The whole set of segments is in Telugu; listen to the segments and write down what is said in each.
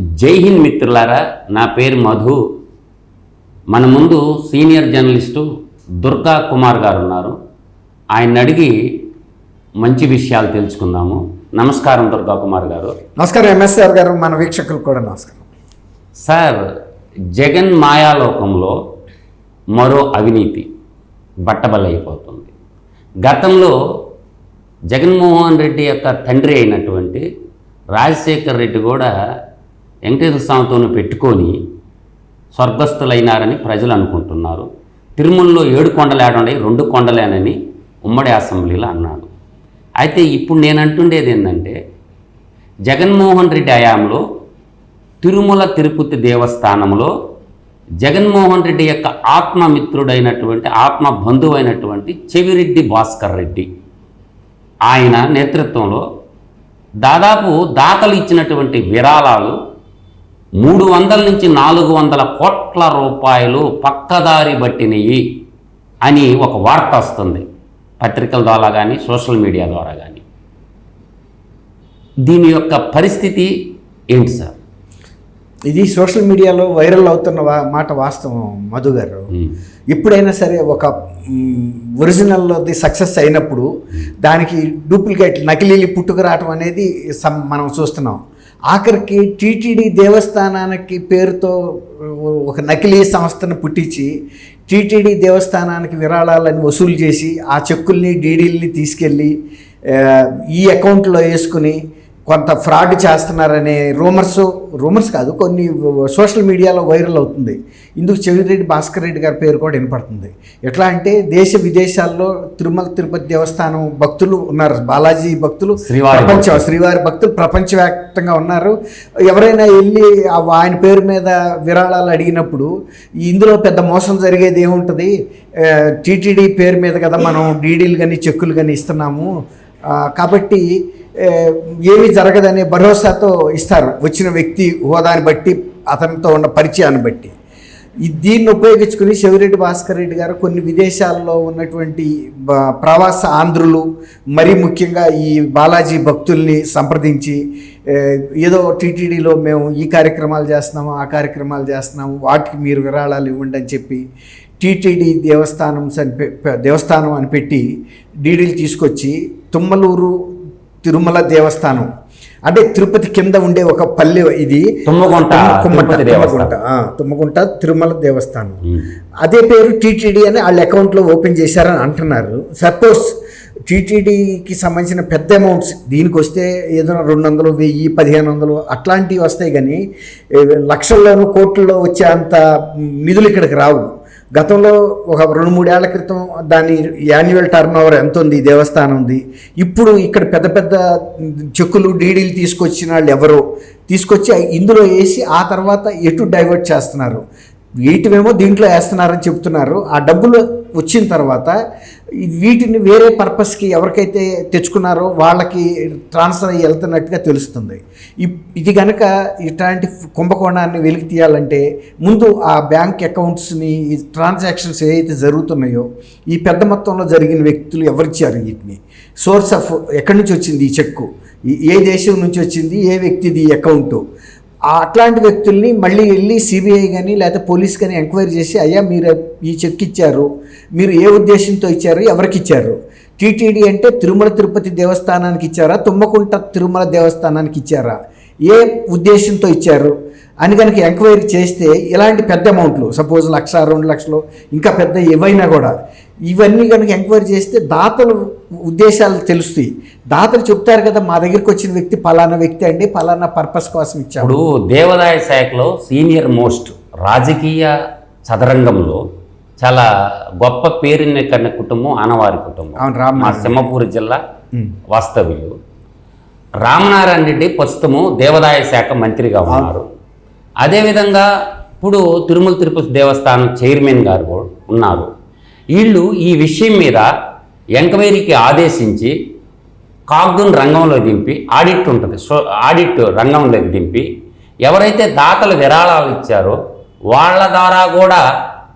జై హింద్ మిత్రులారా నా పేరు మధు. మన ముందు సీనియర్ జర్నలిస్టు దుర్గా కుమార్ గారు ఉన్నారు ఆయన అడిగి మంచి విషయాలు తెలుసుకుందాము. నమస్కారం దుర్గా కుమార్ గారు. నమస్కారం ఎంఎస్ఆర్ గారు మన వీక్షకులకు కూడా నమస్కారం. సార్ జగన్ మాయాలోకంలో మరో అవినీతి బట్టబలైపోతుంది. గతంలో జగన్మోహన్ రెడ్డి యొక్క తండ్రి అయినటువంటి రాజశేఖర్ రెడ్డి కూడా వెంకటేశ్వర స్వామితోనూ పెట్టుకొని స్వర్గస్థులైనారని ప్రజలు అనుకుంటున్నారు. తిరుమలలో ఏడు కొండలు రెండు కొండలేనని ఉమ్మడి అసెంబ్లీలో అన్నాడు. అయితే ఇప్పుడు నేను అంటుండేది ఏంటంటే జగన్మోహన్ రెడ్డి హయాంలో తిరుమల తిరుపతి దేవస్థానంలో జగన్మోహన్ రెడ్డి యొక్క ఆత్మమిత్రుడైనటువంటి ఆత్మ బంధువైనటువంటి చెవిరెడ్డి భాస్కర్ రెడ్డి. ఆయన నేతృత్వంలో దాదాపు దాతలు ఇచ్చినటువంటి విరాళాలు మూడు వందల నుంచి నాలుగు వందల కోట్ల రూపాయలు పక్కదారి పట్టినవి అని ఒక వార్త వస్తుంది. పత్రికల ద్వారా కానీ సోషల్ మీడియా ద్వారా కానీ దీని యొక్క పరిస్థితి ఏంటి సార్? ఇది సోషల్ మీడియాలో వైరల్ అవుతున్న మాట వాస్తవం మధు గారు. ఎప్పుడైనా సరే ఒక ఒరిజినల్ది సక్సెస్ అయినప్పుడు దానికి డూప్లికేట్ నకిలీలు పుట్టుకురావటం అనేది మనం చూస్తున్నాం. ఆఖరికి టీటీడీ దేవస్థానానికి పేరుతో ఒక నకిలీ సంస్థను పుట్టించి టీటీడీ దేవస్థానానికి విరాళాలని వసూలు చేసి ఆ చెక్కుల్ని డీడీల్ని తీసుకెళ్ళి ఈ అకౌంట్లో వేసుకుని కొంత ఫ్రాడ్ చేస్తున్నారనే రూమర్స్ రూమర్స్ కాదు కొన్ని సోషల్ మీడియాలో వైరల్ అవుతుంది. ఇందుకు చెవిరెడ్డి భాస్కర్ రెడ్డి గారి పేరు కూడా వినపడుతుంది. ఎట్లా అంటే దేశ విదేశాల్లో తిరుమల తిరుపతి దేవస్థానం భక్తులు ఉన్నారు. బాలాజీ భక్తులు శ్రీవారి ప్రపంచ శ్రీవారి భక్తులు ప్రపంచవ్యాప్తంగా ఉన్నారు. ఎవరైనా వెళ్ళి ఆయన పేరు మీద విరాళాలు అడిగినప్పుడు ఇందులో పెద్ద మోసం జరిగేది ఏముంటుంది? టీటీడీ పేరు మీద కదా మనం డీడీలు కానీ చెక్కులు కానీ ఇస్తున్నాము. కాబట్టి ఏమీ జరగదనే భరోసాతో ఇస్తారు. వచ్చిన వ్యక్తి హోదాని బట్టి అతనితో ఉన్న పరిచయాన్ని బట్టి. దీన్ని ఉపయోగించుకుని శివరెడ్డి భాస్కర్ రెడ్డి గారు కొన్ని విదేశాల్లో ఉన్నటువంటి ప్రవాస ఆంధ్రులు మరీ ముఖ్యంగా ఈ బాలాజీ భక్తుల్ని సంప్రదించి ఏదో టీటీడీలో మేము ఈ కార్యక్రమాలు చేస్తున్నాము ఆ కార్యక్రమాలు చేస్తున్నాము వాటికి మీరు విరాళాలు ఇవ్వండి అని చెప్పి టీటీడీ దేవస్థానం అని పె- దేవస్థానం అని పెట్టి డీడీలు తీసుకొచ్చి తుమ్మలూరు తిరుమల దేవస్థానం. అంటే తిరుపతి కింద ఉండే ఒక పల్లె ఇది. తుమ్మగుంట. తుమ్మగుంట. తుమ్మగుంట, తిరుమల దేవస్థానం. అదే పేరు టీటీడీ అని వాళ్ళ అకౌంట్లో ఓపెన్ చేశారని అంటున్నారు. సపోజ్ టీటీడీకి సంబంధించిన పెద్ద అమౌంట్స్ దీనికి వస్తే ఏదైనా రెండు వందలు వెయ్యి పదిహేను వందలు అట్లాంటివి వస్తాయి కానీ లక్షల్లోనూ కోట్లలో వచ్చే అంత నిధులు ఇక్కడికి రావు. గతంలో ఒక రెండు మూడేళ్ళ క్రితం దాని యాన్యువల్ టర్న్ ఓవర్ ఎంత ఉంది? దేవస్థానం ఉంది. ఇప్పుడు ఇక్కడ పెద్ద పెద్ద చెక్కులు డీడీలు తీసుకొచ్చిన వాళ్ళు ఎవరో? తీసుకొచ్చి ఇందులో వేసి ఆ తర్వాత ఎటు డైవర్ట్ చేస్తున్నారు? వీటివేమో దీంట్లో వేస్తున్నారని చెప్తున్నారు. ఆ డబ్బులు వచ్చిన తర్వాత వీటిని వేరే పర్పస్కి ఎవరికైతే తెచ్చుకున్నారో వాళ్ళకి ట్రాన్స్ఫర్ అయ్యి వెళ్తున్నట్టుగా తెలుస్తుంది. ఇది కనుక ఇట్లాంటి కుంభకోణాన్ని వెలికి తీయాలంటే ముందు ఆ బ్యాంక్ అకౌంట్స్ని ట్రాన్సాక్షన్స్ ఏవైతే జరుగుతున్నాయో ఈ పెద్ద మొత్తంలో జరిగిన వ్యక్తులు ఎవరిచ్చారు వీటిని? సోర్స్ ఆఫ్ ఎక్కడి నుంచి వచ్చింది ఈ చెక్కు? ఏ దేశం నుంచి వచ్చింది? ఏ వ్యక్తిది ఈ అకౌంటు? అట్లాంటి వ్యక్తుల్ని మళ్ళీ వెళ్ళి సిబిఐ కానీ లేకపోతే పోలీస్ కానీ ఎంక్వైరీ చేసి అయ్యా మీరు ఈ చెక్ ఇచ్చారు మీరు ఏ ఉద్దేశంతో ఇచ్చారు ఎవరికి ఇచ్చారు? టీటీడీ అంటే తిరుమల తిరుపతి దేవస్థానానికి ఇచ్చారా? తుమ్మకుంట తిరుమల దేవస్థానానికి ఇచ్చారా? ఏ ఉద్దేశంతో ఇచ్చారు అని కనుక ఎంక్వైరీ చేస్తే ఇలాంటి పెద్ద అమౌంట్లు సపోజ్ లక్ష రెండు లక్షలు ఇంకా పెద్ద ఏవైనా కూడా ఇవన్నీ కనుక ఎంక్వైరీ చేస్తే దాతలు ఉద్దేశాలు తెలుస్తాయి దాతలు చెప్తారు కదా మా దగ్గరికి వచ్చిన వ్యక్తి పలానా వ్యక్తి అండి పలానా పర్పస్ కోసం ఇచ్చాము ఇప్పుడు దేవాదాయ శాఖలో సీనియర్ మోస్ట్ రాజకీయ చదరంగంలో చాలా గొప్ప పేరుని కన్న కుటుంబం ఆనవారి కుటుంబం. మా సింహపూర్ జిల్లా. వాస్తవ్యులు రామనారాయణ రెడ్డి ప్రస్తుతము దేవాదాయ శాఖ మంత్రిగా ఉన్నారు. అదేవిధంగా ఇప్పుడు తిరుమల తిరుపతి దేవస్థానం చైర్మన్ గారు ఉన్నారు. వీళ్ళు ఈ విషయం మీద ఎంక్వైరీకి ఆదేశించి కాగ్గును రంగంలో దింపి ఆడిట్ ఉంటుంది. సో ఆడిట్ రంగంలోకి దింపి ఎవరైతే దాతలు విరాళాలు ఇచ్చారో వాళ్ళ ద్వారా కూడా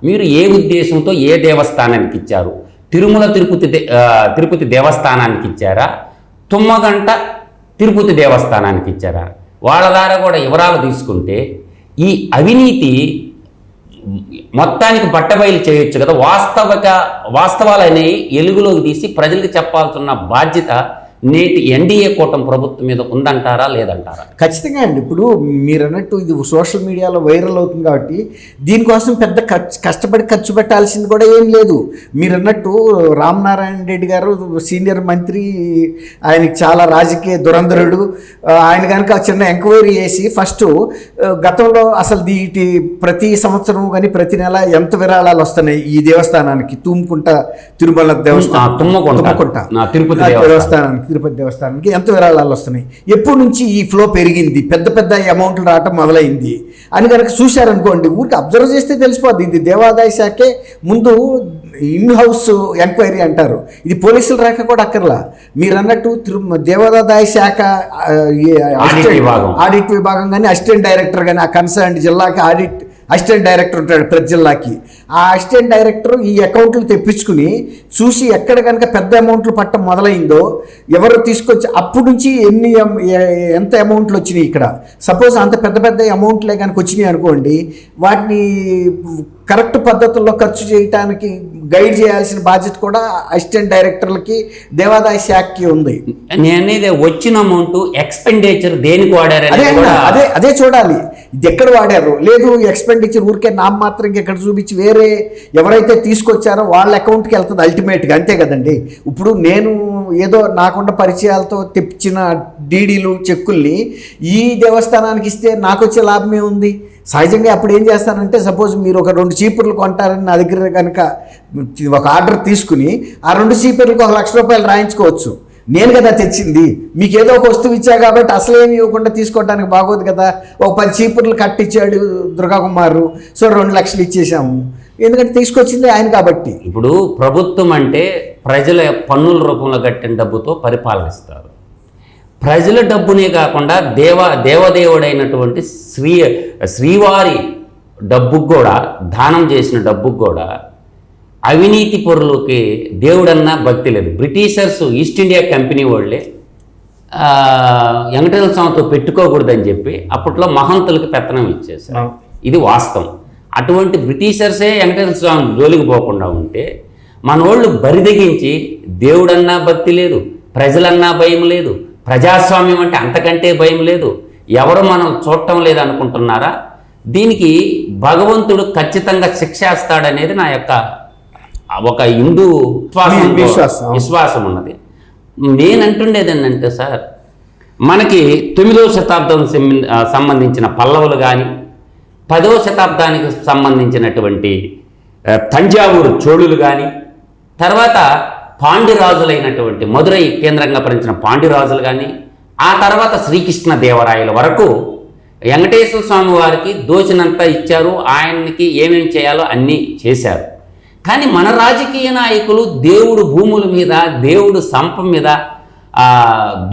మీరు ఏ ఉద్దేశంతో ఏ దేవస్థానానికి ఇచ్చారు? తిరుమల తిరుపతి తిరుపతి దేవస్థానానికి ఇచ్చారా? తుమ్మగంట తిరుపతి దేవస్థానానికి ఇచ్చారా? వాళ్ళ ద్వారా కూడా వివరాలు తీసుకుంటే ఈ అవినీతి మొత్తానికి బట్టబయలు చేయొచ్చు కదా. వాస్తవిక వాస్తవాలు అనేవి ఎలుగులోకి తీసి ప్రజలకు చెప్పాల్సిన బాధ్యత నేటి ఎన్డీఏ కూటమి ప్రభుత్వం మీద ఉందంటారా లేదంటారా? ఖచ్చితంగా అండి. ఇప్పుడు మీరు అన్నట్టు ఇది సోషల్ మీడియాలో వైరల్ అవుతుంది కాబట్టి దీనికోసం పెద్ద ఖర్చు కష్టపడి ఖర్చు పెట్టాల్సింది కూడా ఏం లేదు. మీరు అన్నట్టు రామనారాయణ రెడ్డి గారు సీనియర్ మంత్రి ఆయనకి చాలా రాజకీయ దురంధరుడు. ఆయన కనుక చిన్న ఎంక్వైరీ చేసి ఫస్ట్ గతంలో అసలు వీటి ప్రతి సంవత్సరం కానీ ప్రతి నెల ఎంత విరాళాలు వస్తున్నాయి ఈ దేవస్థానానికి? తుమ్ముకుంట తిరుమల దేవస్థానం. తుమ్మకుంట. తిరుపతి. దేవస్థానానికి. తిరుపతి దేవస్థానానికి ఎంత విరాళాలు వస్తున్నాయి. ఎప్పటి నుంచి ఈ ఫ్లో పెరిగింది? పెద్ద పెద్ద అమౌంట్లు రావటం మొదలైంది. అని కనుక చూశారనుకోండి ఊరికి అబ్జర్వ్ చేస్తే తెలిసిపోద్ది. ఇది దేవాదాయ శాఖే ముందు ఇన్ హౌస్ ఎంక్వైరీ అంటారు. ఇది పోలీసులు రాక కూడా అక్కర్లా. మీరు అన్నట్టు తిరు దేవాదాయ శాఖ. ఆడిట్ విభాగం. కానీ అసిస్టెంట్ డైరెక్టర్ కానీ ఆ కన్సర్న్ జిల్లాకి ఆడిట్ అసిస్టెంట్ డైరెక్టర్ ఉంటాడు ప్రతి జిల్లాకి ఆ అసిస్టెంట్ డైరెక్టర్ ఈ అకౌంట్లు తెప్పించుకుని చూసి ఎక్కడ కనుక పెద్ద అమౌంట్లు పట్టడం మొదలైందో ఎవరు తీసుకొచ్చి అప్పుడు నుంచి ఎన్ని ఎంత అమౌంట్లు వచ్చినాయి ఇక్కడ? సపోజ్ అంత పెద్ద పెద్ద అమౌంట్లే కనుక వచ్చినాయి అనుకోండి వాటిని కరెక్ట్ పద్ధతుల్లో ఖర్చు చేయటానికి గైడ్ చేయాల్సిన బాధ్యత కూడా అసిస్టెంట్ డైరెక్టర్లకి దేవాదాయ శాఖకి ఉంది. నేను అనేది వచ్చిన అమౌంట్ ఎక్స్పెండిచర్ దేనికి అదే అన్న, కూడా అదే అదే చూడాలి. ఇది ఎక్కడ వాడారు? లేదు ఎక్స్పెండిచర్ ఊరికే నామ మాత్రం ఎక్కడ చూపించి వేరే ఎవరైతే తీసుకొచ్చారో వాళ్ళ అకౌంట్కి వెళ్తుంది అల్టిమేట్గా. అంతే కదండి. ఇప్పుడు నేను ఏదో నాకున్న పరిచయాలతో తెప్పించిన డీడీలు చెక్కుల్ని ఈ దేవస్థానానికి ఇస్తే నాకు వచ్చే లాభమే ఉంది? సహజంగా అప్పుడు ఏం చేస్తానంటే సపోజ్ మీరు ఒక రెండు చీపుర్లు కొంటారని నా దగ్గర కనుక ఒక ఆర్డర్ తీసుకుని ఆ రెండు చీపుర్లకు ఒక లక్ష రూపాయలు రాయించుకోవచ్చు. నేను కదా తెచ్చింది. మీకు ఏదో ఒక వస్తువు ఇచ్చా కాబట్టి అసలేమి ఇవ్వకుండా తీసుకోవడానికి బాగోదు కదా. ఒక పది చీపుర్లు కట్టించాడు దుర్గాకుమారు. సో రెండు లక్షలు ఇచ్చేసాము ఎందుకంటే తీసుకొచ్చింది ఆయన కాబట్టి. ఇప్పుడు ప్రభుత్వం అంటే ప్రజల పన్నుల రూపంలో కట్టిన డబ్బుతో పరిపాలనిస్తారు. ప్రజల డబ్బునే కాకుండా దేవ దేవదేవుడైనటువంటి శ్రీ శ్రీవారి డబ్బుకు కూడా దానం చేసిన డబ్బుకు కూడా అవినీతి పరులకి దేవుడన్నా భక్తి లేదు. బ్రిటిషర్స్ ఈస్ట్ ఇండియా కంపెనీ వాళ్ళే వెంకటేశ్వర స్వామితో పెట్టుకోకూడదని చెప్పి అప్పట్లో మహంతులకి పెత్తనం ఇచ్చేసారు ఇది వాస్తవం. అటువంటి బ్రిటిషర్సే వెంకటేశ్వర స్వామి జోలికి పోకుండా ఉంటే మన వాళ్ళు బరిదగించి దేవుడన్నా భక్తి లేదు ప్రజలన్నా భయం లేదు ప్రజాస్వామ్యం అంటే అంతకంటే భయం లేదు. ఎవరు మనం చూడటం లేదు అనుకుంటున్నారా దీనికి భగవంతుడు ఖచ్చితంగా శిక్షేస్తాడనేది నా యొక్క ఒక హిందూ విశ్వాసం విశ్వాసం. ఉన్నది. నేను అంటుండేది ఏంటంటే సార్ మనకి తొమ్మిదవ శతాబ్దం సంబంధించిన పల్లవులు కానీ పదవ శతాబ్దానికి సంబంధించినటువంటి తంజావూరు చోళులు కానీ తర్వాత పాండ్యరాజులైనటువంటి మదురై కేంద్రంగా పరించిన పాండ్యరాజులు కానీ ఆ తర్వాత శ్రీకృష్ణ దేవరాయల వరకు వెంకటేశ్వర స్వామి వారికి దోచినంతా ఇచ్చారు ఆయనకి ఏమేమి చేయాలో అన్నీ చేశారు. కానీ మన రాజకీయ నాయకులు దేవుడు భూముల మీద దేవుడు సంప మీద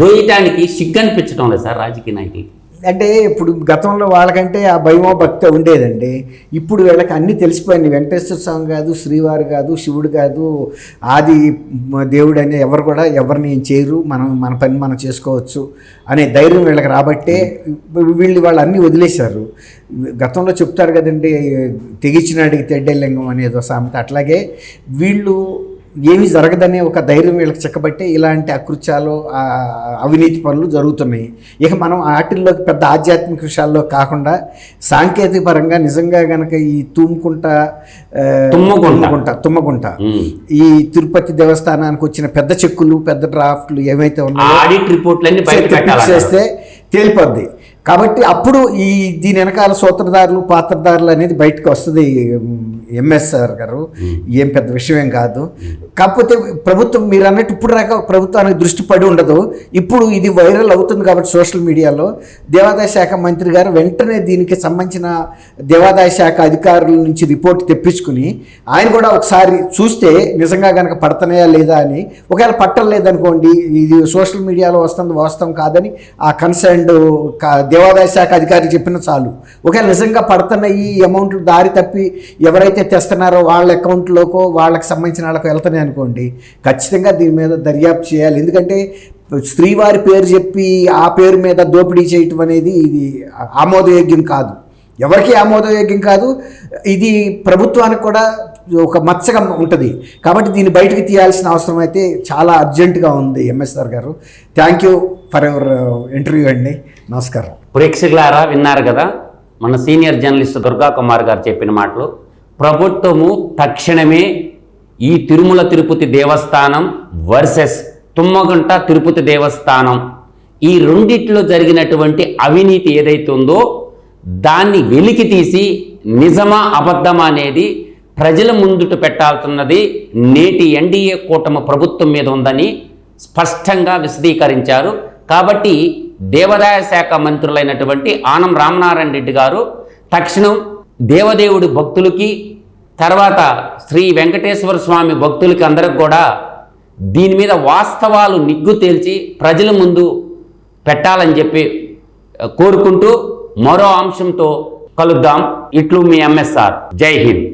దోయటానికి సిగ్గనిపించడం లేదు సార్ రాజకీయ నాయకులకి. అంటే ఇప్పుడు గతంలో వాళ్ళకంటే ఆ భయమో భక్తి ఉండేదండి. ఇప్పుడు వీళ్ళకి అన్నీ తెలిసిపోయింది వెంకటేశ్వర స్వామి కాదు శ్రీవారు కాదు శివుడు కాదు ఆది దేవుడు అనే ఎవరు కూడా ఎవరిని ఏం చేయరు. మనం మన పని మనం చేసుకోవచ్చు అనే ధైర్యం వీళ్ళకి రాబట్టే వీళ్ళు వాళ్ళు అన్నీ వదిలేశారు. గతంలో చెప్తారు కదండి తెగించినాడికి తెడ్డెలింగం అనేదో సామెత. అట్లాగే వీళ్ళు ఏమీ జరగదనే ఒక ధైర్యం వీళ్ళకి చెక్కబట్టే ఇలాంటి అకృత్యాలు అవినీతి పనులు జరుగుతున్నాయి ఇక మనం వాటిల్లోకి పెద్ద ఆధ్యాత్మిక విషయాల్లో కాకుండా సాంకేతిక పరంగా నిజంగా గనక ఈ తూముకుంట తుమ్మకుంట. తుమ్మకుంట. ఈ తిరుపతి దేవస్థానానికి వచ్చిన పెద్ద చెక్కులు పెద్ద డ్రాఫ్ట్లు ఏవైతే ఉన్నాయో చేస్తే తేలిపోద్ది కాబట్టి అప్పుడు ఈ దీని వెనకాల సూత్రధారులు పాత్రధారులు అనేది బయటకు వస్తుంది ఎంఎస్ఆర్ గారు. ఏం పెద్ద విషయం ఏం కాదు. కాకపోతే ప్రభుత్వం మీరు అన్నట్టు ఇప్పుడు దాకా ప్రభుత్వానికి దృష్టి పడి ఉండదు. ఇప్పుడు ఇది వైరల్ అవుతుంది కాబట్టి సోషల్ మీడియాలో. దేవాదాయ శాఖ మంత్రి గారు వెంటనే దీనికి సంబంధించిన దేవాదాయ శాఖ అధికారుల నుంచి రిపోర్ట్ తెప్పించుకుని ఆయన కూడా ఒకసారి చూస్తే నిజంగా కనుక పడతనాయా లేదా అని ఒకవేళ పట్టం లేదనుకోండి ఇది సోషల్ మీడియాలో వస్తుంది వాస్తవం కాదని ఆ కన్సర్న్డ్ దేవాదాయ శాఖ అధికారి చెప్పిన చాలు. ఒకవేళ నిజంగా పడుతున్న ఈ అమౌంట్లు దారి తప్పి ఎవరైతే తెస్తున్నారో వాళ్ళ అకౌంట్లోకో వాళ్ళకి సంబంధించిన వాళ్ళకు వెళ్తున్నాయి అనుకోండి ఖచ్చితంగా దీని మీద దర్యాప్తు చేయాలి. ఎందుకంటే స్త్రీవారి పేరు చెప్పి ఆ పేరు మీద దోపిడీ చేయటం అనేది ఇది ఆమోదయోగ్యం కాదు. ఎవరికి ఆమోదయోగ్యం కాదు. ఇది ప్రభుత్వానికి కూడా ఒక మచ్చగా ఉంటుంది. కాబట్టి దీన్ని బయటకు తీయాల్సిన అవసరం అయితే చాలా అర్జెంటుగా ఉంది ఎంఎస్ఆర్ గారు. Thank you for ever interview అండి. నమస్కారం. ప్రేక్షకులారా విన్నారు కదా? మన సీనియర్ జర్నలిస్ట్ దుర్గా కుమార్ గారు చెప్పిన మాటలు. ప్రభుత్వము తక్షణమే ఈ తిరుమల తిరుపతి దేవస్థానం వర్సెస్ తుమ్మగుంట తిరుపతి దేవస్థానం. ఈ రెండిట్లో జరిగినటువంటి అవినీతి ఏదైతే ఉందో దాన్ని వెలికి తీసి నిజమా అబద్ధమా అనేది ప్రజల ముందుట పెట్టాల్సిన్నది నేటి ఎన్డీఏ కూటమి ప్రభుత్వం మీద ఉందని స్పష్టంగా విశదీకరించారు. కాబట్టి దేవాదాయ శాఖ మంత్రులైనటువంటి ఆనం రామనారాయణ రెడ్డి గారు తక్షణం దేవదేవుడి భక్తులకి తర్వాత శ్రీ వెంకటేశ్వర స్వామి భక్తులకి అందరికి కూడా దీని మీద వాస్తవాలు నిగ్గు తేల్చి ప్రజల ముందు పెట్టాలని చెప్పి కోరుకుంటూ మరో అంశంతో కలుద్దాం. ఇట్లు మీ ఎంఎస్ఆర్. జై హింద్.